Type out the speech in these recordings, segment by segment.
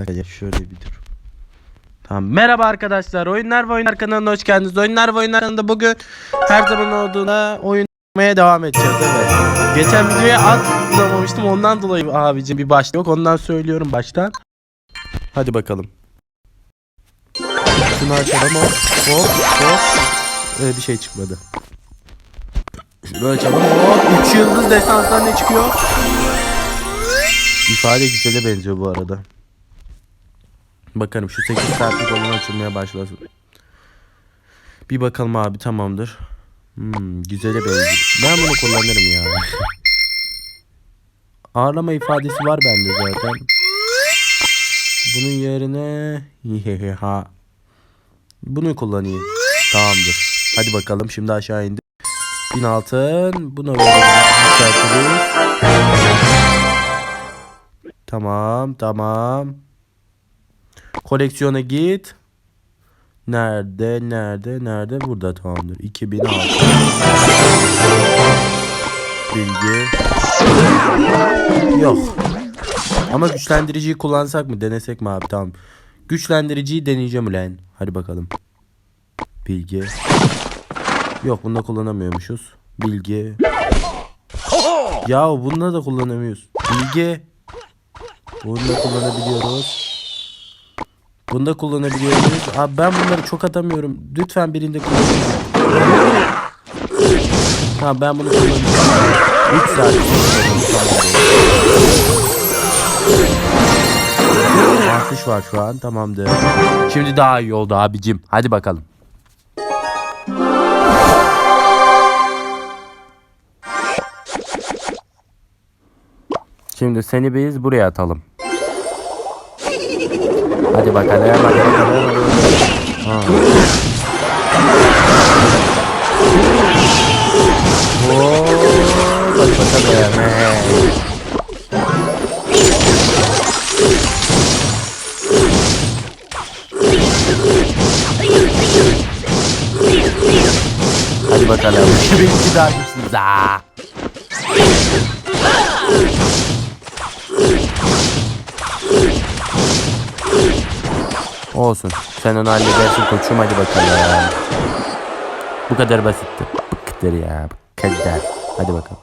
Arkadaşlar şöyle bir dur. Tamam. Merhaba arkadaşlar. Oyunlar ve Oyunlar kanalına hoş geldiniz. Oyunlar ve Oyunlar kanalında bugün her zaman olduğunda oyun oynamaya devam edeceğiz. Evet. Geçen videoya atlamamıştım. Ondan dolayı abicim bir başta yok. Ondan söylüyorum baştan. Hadi bakalım. Şunu açalım. Hop hop hop. Ee, bir şey çıkmadı. Şunu açalım. Hop. 3 yıldız destanslar ne çıkıyor? İfade güzele benziyor bu arada. Bakalım şu 8 saatlik olan açılmaya başlasın. Bir bakalım abi tamamdır. Hmm, güzele benziyor. Ben bunu kullanırım ya. Ağırlama ifadesi var bende zaten. Bunun yerine ha. Bunu kullanayım. Tamamdır. Hadi bakalım şimdi aşağı indik. 1000 altın. Bunu verelim. Yükseltiriz. Tamam tamam. Koleksiyona git. Nerede nerede nerede burada tamamdır. 2006. Bilgi. Yok. Ama güçlendiriciyi kullansak mı denesek mi abi tamam. Güçlendiriciyi deneyeceğim ulan. Hadi bakalım. Bilgi. Yok bunda kullanamıyormuşuz. Bilgi. Ya bunda da kullanamıyoruz. Bilgi. Bunda kullanabiliyoruz. Bunda kullanabiliyoruz. Abi ben bunları çok atamıyorum. Lütfen birinde kullanın. Tamam ben bunu kullanacağım. 3 saat. Artış var şu an tamamdır. Şimdi daha iyi oldu abicim. Hadi bakalım. Şimdi seni biz buraya atalım. Hadi bakalım, hadi bakalım. Ha. Oo, hadi bakalım. Hadi bakalım. Birinci daha güçlüyüz. Aa. Olsun. Sen onu halledersin koçum hadi bakalım. Bu kadar basitti. Kadar ya. Kadar. Hadi bakalım.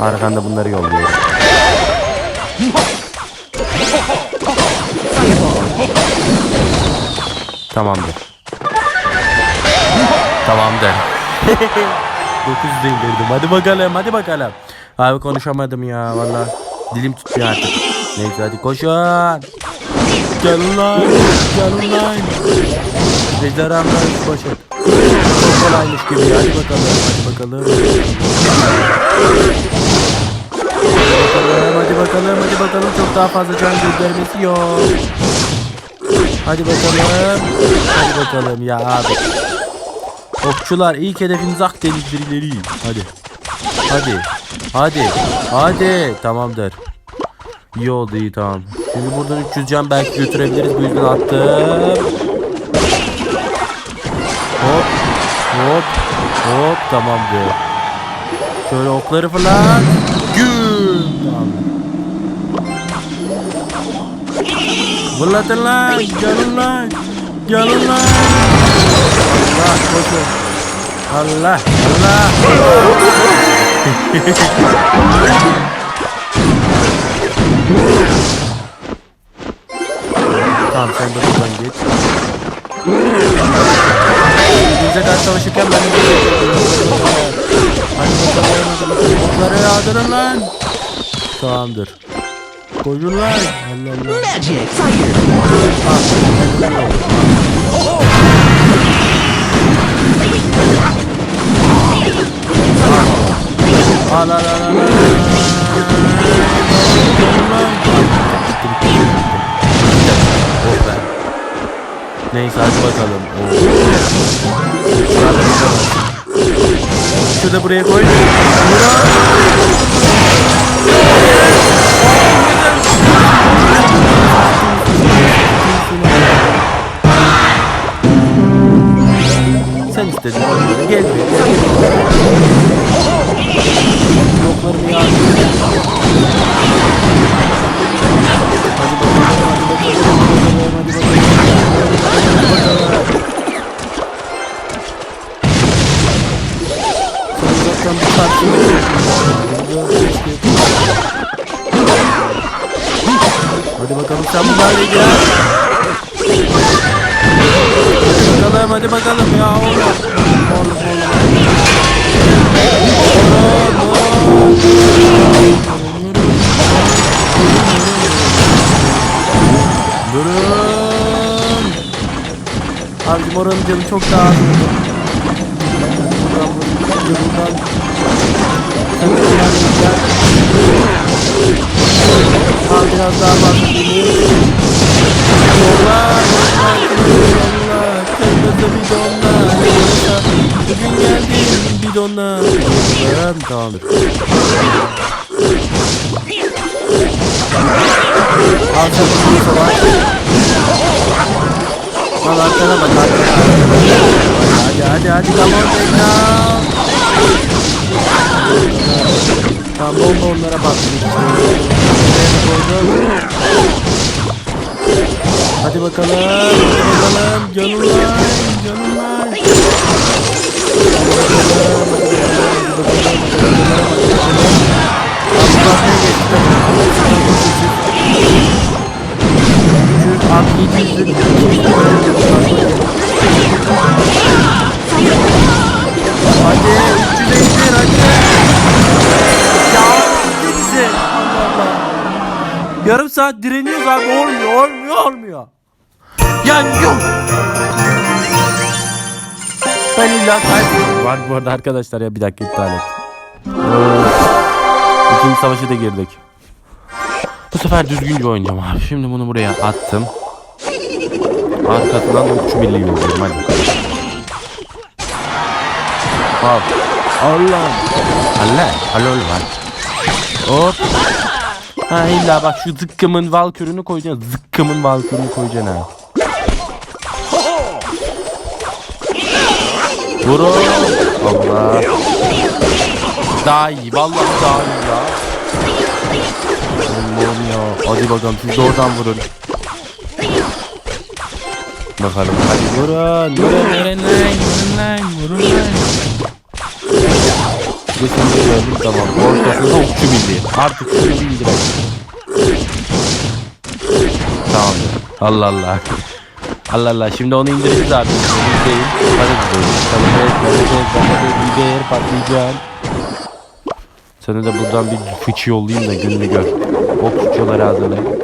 Arkanda bunları yolluyorum. Tamamdır. Tamamdır. 9 indirdim. Hadi bakalım, hadi bakalım. Abi konuşamadım ya valla. Dilim tutmuyor artık. Neyse hadi koşun. Gelin lan, gelin lan. Ejderhamlar koşun. Çok kolaymış gibi. Hadi bakalım, hadi bakalım. Hadi bakalım, hadi bakalım, hadi bakalım. Çok daha fazla can göndermesi yok. Hadi bakalım. Hadi bakalım ya abi. Okçular ilk hedefiniz Akdeniz birileri. Hadi. Hadi. Hadi. Hadi. Tamamdır. İyi oldu iyi tamam. Şimdi buradan 300 can belki götürebiliriz. Bu yüzden attım. Hop. Hop. Hop. Tamamdır. Şöyle okları falan. Güm. Tamamdır. Fırlatın lan. Gelin lan. Gelin lan. Allah koşun. Allah. Allah. tamam sen de buradan git. Bize karşı savaşırken ben de Hadi bakalım. Hadi bakalım. Okları yağdırın lan. Tamamdır. Koyun lan. Allah Allah. Magic fire. Al al al al. al. Neyse hadi bakalım. Oh. Şurada buraya koy. Sen istedin. Gel buraya. Bloklarımı tartışmayı Hadi bakalım sen bunlarla ilgilen. Hadi bakalım hadi bakalım ya oğlum. Oğlum oğlum. Durun. Abicim oranın canı çok daha az biraz daha fazla. Yollar, yollar, yollar, kırmızı bidonlar. Bugün geldim bidonlar. Yollar, tamamdır. Al sen bunu savaş. Al arkana bak arkana. Hadi hadi hadi on Tekna. Tamam bomba onlara patlayacak. Hadi bakalım. Hadi bakalım. Canımlar. Canımlar. Hadi Yarım saat direniyoruz abi olmuyor olmuyor olmuyor. Yani yok. Ben illa kaybediyorum. Var bu arada arkadaşlar ya bir dakika iptal et. Ee, İkinci savaşa da girdik. Bu sefer düzgünce oynayacağım abi. Şimdi bunu buraya attım. Arkasından okçu birliği yolluyorum hadi. Al. Allah'ım. Allah. Halol var. Hop. Ha illa bak şu zıkkımın valkürünü koyacaksın. Zıkkımın valkürünü koyacaksın ha. Vurun. Allah. Daha iyi. Vallahi daha iyi ya. Allah'ım ya. Hadi bakalım siz de oradan vurun. Bakalım hadi vurun. Vurun vurun lan. Vurun lan. Vurun lan. Kesinlikle gördüm tamam. Ortasında okçu birliği. Artık şunu bildirek. Tamamdır. Allah Allah. Allah Allah. Şimdi onu indireceğiz abi. Onu değil. Hadi gidelim. Patates, patates, patates, biber, patlıcan. Sana da buradan bir fıçı yollayayım da gününü gör. Ok fıçıları hazırlayın.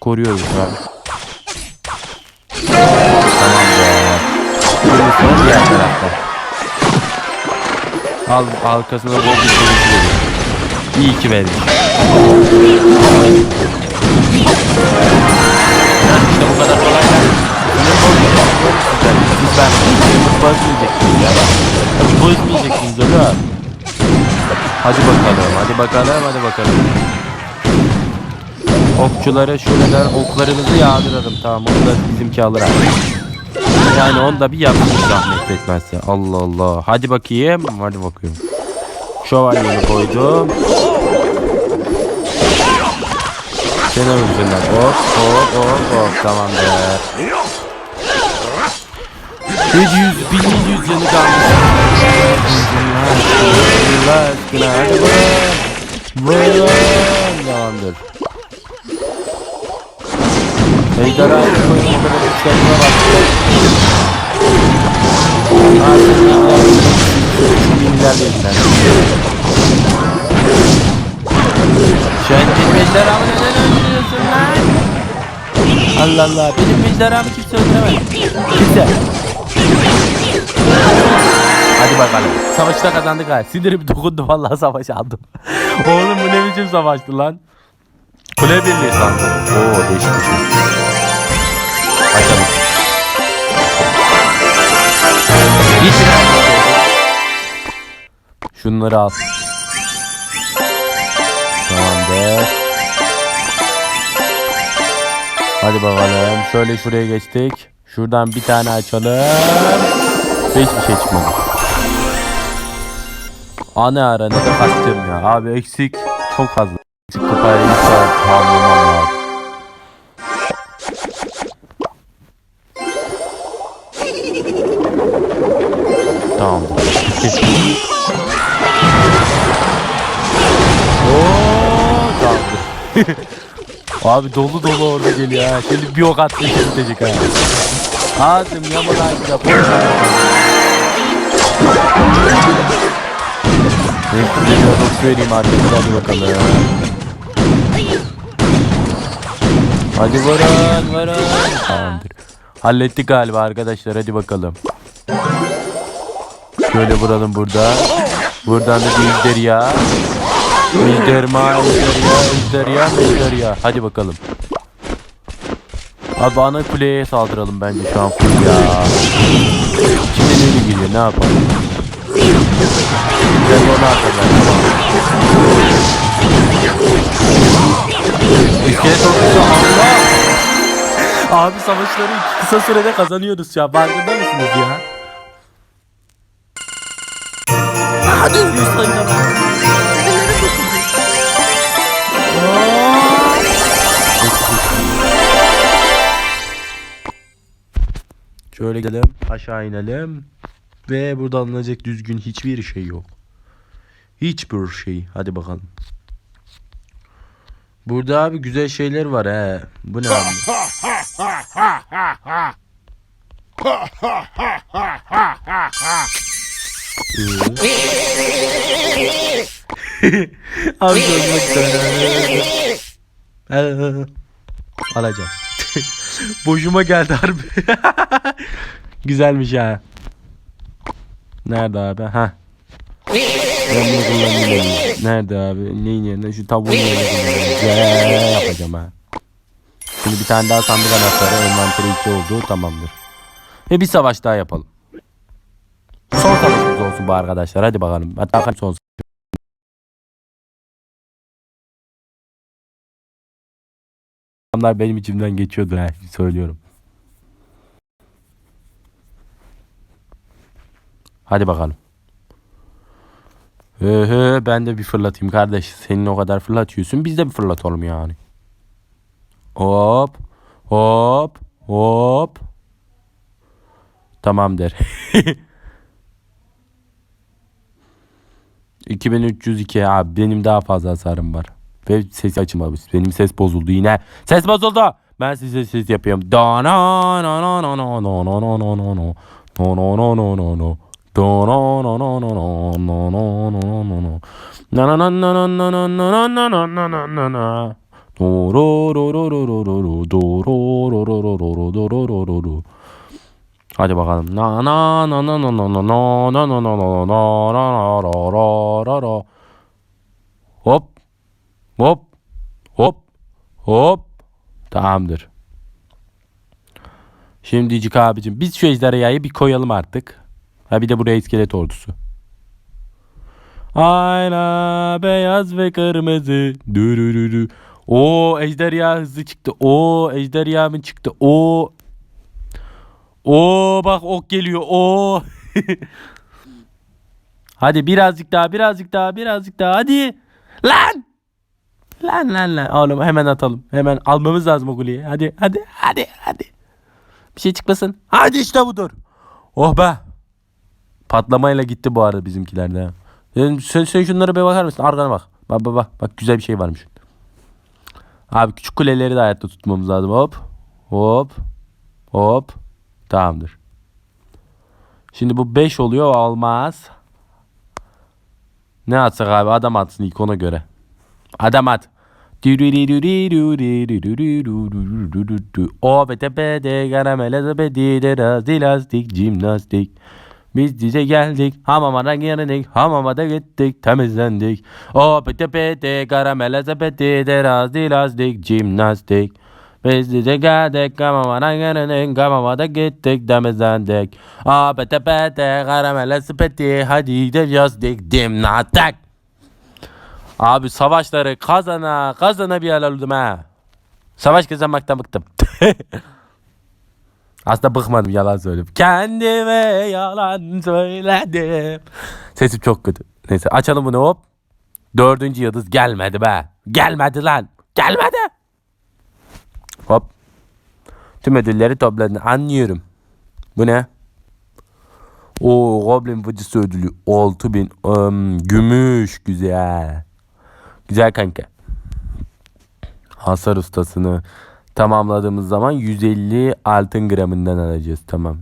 Koruyoruz abi. Tamam be. Şimdi son diğer tarafta. Al arkasına bol bir sonuç veriyor. İyi ki vermiş. İşte bu kadar kolay yani. Sinir bozmayacak. Siz ben sinir bozmayacaksınız ya. Tabii bozmayacaksınız oğlum. Hadi bakalım, hadi bakalım, hadi bakalım. Okçulara şuradan oklarımızı yağdıralım. Tamam, onu da bizimki alır abi. Yani onu da bir yapsın zahmet etmezse. Allah Allah. Hadi bakayım. Hadi bakayım. Şövalyeni koydum. Seni öldürsünler. Hop hop hop hop. Tamamdır. 700 1100 canı kalmış. Allah aşkına hadi. Vurun. Tamamdır. Ejderha koyun o kadar güçlerine bak. Artık binlerle yüklen. Sen benim ejderhamı neden öldürüyorsun lan? Allah Allah benim ejderhamı kimse öldüremez. Kimse. Hadi bakalım. Savaşta kazandık ha. Sinirim dokundu vallahi savaş aldım. Oğlum bu ne biçim savaştı lan? Kule birliği sandım. Oo değişik bir şey. Git Şunları al. Hadi bakalım. Şöyle şuraya geçtik. Şuradan bir tane açalım. Hiçbir şey çıkmadı. Ana ara ne de kaçtım ya. Abi eksik çok fazla. Eksik kupayı inşallah tamamlamam lazım. Tamamdır. Oo, tamamdır. Abi dolu dolu orada geliyor ha. Şimdi bir ok attı bitecek ha. Yamalaydı da boş Neyse bir ok vereyim artık hadi bakalım. Hadi vurun vurun. Tamamdır. Hallettik galiba arkadaşlar hadi bakalım. Şöyle vuralım burada. Buradan da bir ejderha. Ejderha, ejderha, ejderha. Hadi bakalım. Abi ana kuleye saldıralım bence şu an full ya. Şimdi neyli geliyor ne yapalım? Ben onu atarlar. İskelet ordusu Allah! Abi savaşları kısa sürede kazanıyoruz ya. Farkında mısınız ya? Hadi yüz sayıda. Şöyle gidelim. Aşağı inelim. Ve burada alınacak düzgün hiçbir şey yok. Hiçbir şey. Hadi bakalım. Burada abi güzel şeyler var he. Bu ne abi? abi istedim. Alacağım. Boşuma geldi harbi. Güzelmiş ha. Nerede abi? Ha. Ben bunu kullanayım. Nerede abi? Neyin yerine? Şu tavuğun yerine yapacağım ha. Şimdi bir tane daha sandık anahtarı. Envanteri 2 oldu. Tamamdır. Ve bir savaş daha yapalım. Son savaşımız olsun bu arkadaşlar. Hadi bakalım. Hatta son Adamlar benim içimden geçiyordu ha söylüyorum. Hadi bakalım. He he ben de bir fırlatayım kardeş. Senin o kadar fırlatıyorsun biz de bir fırlatalım yani. Hop. Hop. Hop. Tamamdır. 2302 abi benim daha fazla hasarım var. Ve ses açılmamış. Benim ses bozuldu yine. Ses bozuldu. Ben size ses yapıyorum. Da na na na na na na na na na na na. No no no no no no. Da na na na na na na na na na na na. Na na na na na na na na na na na na na na. Do ro ro ro ro ro ro ro do ro ro ro ro ro ro do ro ro ro ro. Hadi bakalım. Na na na na na na na na na na na na na na na ra ra ra. Hop. Hop. Hop. Hop. Tamamdır. Şimdi Cik abicim biz şu ejderhayı bir koyalım artık. Ha bir de buraya iskelet ordusu. Ayna beyaz ve kırmızı. Dürürürü. O ejderha hızlı çıktı. O ejderha mı çıktı? O O bak ok geliyor. O Hadi birazcık daha, birazcık daha, birazcık daha. Hadi. Lan! Lan lan lan. Oğlum hemen atalım. Hemen almamız lazım o kuleyi. Hadi hadi hadi hadi. Bir şey çıkmasın. Hadi işte budur. Oh be. Patlamayla gitti bu arada bizimkiler de. Sen, sen, sen şunlara bir bakar mısın? Arkana bak. Bak bak bak. Bak güzel bir şey varmış. Abi küçük kuleleri de hayatta tutmamız lazım. Hop. Hop. Hop. Tamamdır. Şimdi bu 5 oluyor olmaz. Ne atsak abi adam atsın ilk ona göre. Adam at. O be tepede karamele tepede biraz dilastik cimnastik. Biz dize geldik hamamana girdik hamama da gittik temizlendik. O be tepede karamele tepede biraz dilastik cimnastik. Biz dize geldik hamamana girdik hamama da gittik temizlendik. O be tepede karamele sepeti hadi de yazdık dimnastik. Abi savaşları kazana kazana bir yer oldum ha. Savaş kazanmaktan bıktım. Aslında bıkmadım yalan söyledim. Kendime yalan söyledim. Sesim çok kötü. Neyse açalım bunu hop. Dördüncü yıldız gelmedi be. Gelmedi lan. Gelmedi. Hop. Tüm ödülleri topladın. Anlıyorum. Bu ne? O Goblin Vıcısı ödülü 6000 um, gümüş güzel. Güzel kanka. hasar ustasını tamamladığımız zaman 150 altın gramından alacağız. Tamam.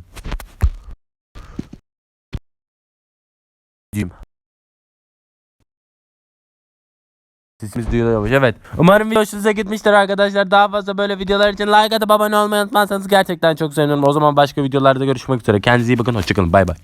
Sesimiz duyuluyormuş. Evet. Umarım video hoşunuza gitmiştir arkadaşlar. Daha fazla böyle videolar için like atıp abone olmayı unutmazsanız gerçekten çok sevinirim. O zaman başka videolarda görüşmek üzere. Kendinize iyi bakın. Hoşçakalın. Bay bay.